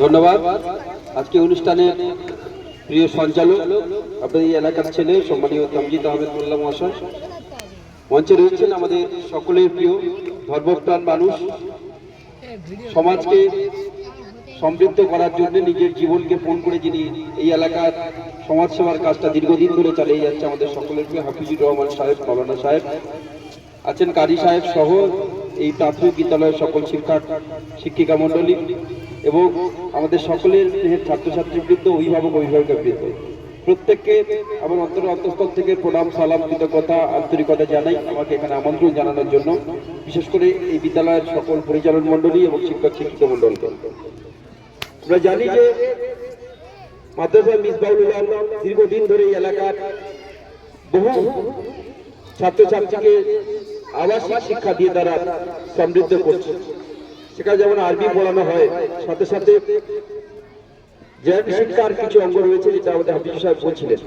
ধন্যবাদ। আজকে অনুষ্ঠানের প্রিয় সঞ্চালক, আপনাদের এই এলাকার ছেলে সম্মানীয় তামজিদ আহমেদ মোল্লা মহাশয়, মঞ্চে রয়েছেন আমাদের সকলের প্রিয় ধর্মপ্রাণ মানুষ, সমাজকে সমৃদ্ধ করার জন্য নিজের জীবনকে ফোন করে যিনি এই এলাকার সমাজসেবার কাজটা দীর্ঘদিন ধরে চালিয়ে যাচ্ছে আমাদের সকলের প্রিয় হাফিজুর রহমান সাহেব মৌলানা সাহেব, আছেন কারি সাহেব সহ এই প্রাথমিক বিদ্যালয়ের সকল শিক্ষা শিক্ষিকা মণ্ডলী। এবং আমাদের সকলের স্নেহের ছাত্রছাত্রীবৃন্দ, অভিভাবক অভিভাবক অভিভাবিকাবৃন্দ। প্রত্যেককে আমার অন্তর অন্তঃস্থল থেকে প্রণাম, সালাম, কৃতজ্ঞতা, আন্তরিকতা জানাই, আমাকে এখানে আমন্ত্রণ জানানোর জন্য। বিশেষ করে এই বিদ্যালয়ের সকল পরিচালন মণ্ডলী এবং শিক্ষক শিক্ষিকা মণ্ডলকে আমরা জানি যে মাদ্রাসা মিসবাউল দীর্ঘদিন ধরে এই এলাকার বহু ছাত্রছাত্রীকে আবাসিক শিক্ষা দিয়ে তারা সমৃদ্ধ করছে। সেখানে যেমন আরবি পড়ানো হয়, সাথে সাথে জ্ঞান শিক্ষার কিছু অঙ্গ রয়েছে যেটা আমাদের হাফিজ সাহেব বলছিলেন।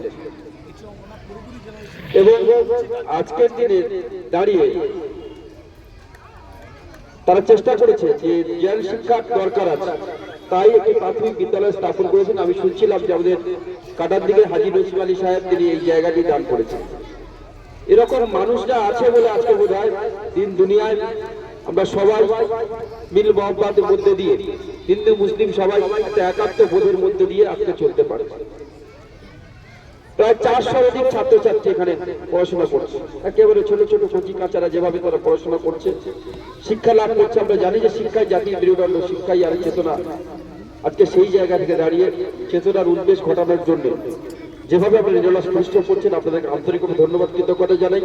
এবং আজকের দিনে দাঁড়িয়ে তারা চেষ্টা করেছে যে জ্ঞান শিক্ষার দরকার আছে। তাই একটি প্রাথমিক বিদ্যালয় স্থাপন করেছেন। আমি শুনছিলাম যে আমাদের কাটার দিকে হাজি নসিম আলী সাহেব, তিনি এই জায়গাটি দান করেছেন। এরকম মানুষরা আছে বলে আজকে বোধ হয় দিন দুনিয়ায় আমরা সবাই মিল মহব্বাতের মধ্যে দিয়ে হিন্দু, মুসলিম সবাই একটা একাত্ম বোধের মধ্যে দিয়ে আজকে চলতে পারে প্রায় চারশো অধিক ছাত্রছাত্রী এখানে পড়াশোনা করছে। একেবারে ছোট ছোট কচি কাচারা যেভাবে তারা পড়াশোনা করছে, শিক্ষা লাভ করছে। আমরা জানি যে শিক্ষায় জাতির মেরুদণ্ড, শিক্ষাই আর চেতনা। আজকে সেই জায়গা থেকে দাঁড়িয়ে চেতনার উদ্বেশ ঘটানোর জন্য যেভাবে আপনি নিজলা পরিশ্রম করছেন, আপনাদেরকে আন্তরিকভাবে ধন্যবাদ, কৃতজ্ঞতা জানাই।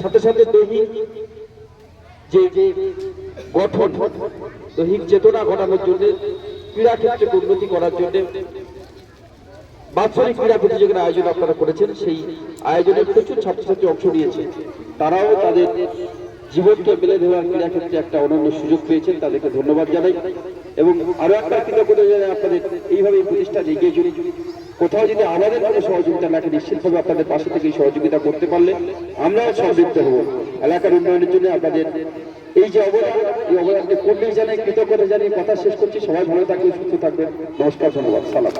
সাথে সাথে দৈহিক যে যে গঠন, দৈহিক চেতনা ঘটানোর জন্য, ক্রীড়া ক্ষেত্রে উন্নতি করার জন্য, বাৎসরিক ক্রীড়া প্রতিযোগিতার আয়োজন আপনারা করেছেন, সেই আয়োজনে প্রচুর ছাত্রছাত্রী অংশ নিয়েছে। তারাও তাদের জীবনকে মেলে ধরার ক্রীড়া ক্ষেত্রে একটা অনন্য সুযোগ পেয়েছেন, তাদেরকে ধন্যবাদ জানাই। এবং আরও একটা কৃতজ্ঞতা জানাই আপনাদের এইভাবে এই প্রতিষ্ঠান এগিয়ে চলি। কোথাও যদি আমাদের কোনো সহযোগিতা লাগে নিশ্চিতভাবে আপনাদের পাশে থেকে সহযোগিতা করতে পারলে আমরাও সমৃদ্ধ হব। এলাকার উন্নয়নের জন্য আপনাদের এই যে অবদান এই অবদানকে করলেই জানাই, কৃতজ্ঞতা জানিয়ে কথা শেষ করছি। সবাই ভালো থাকবেন, সুস্থ থাকবেন। নমস্কার, ধন্যবাদ। সালাম।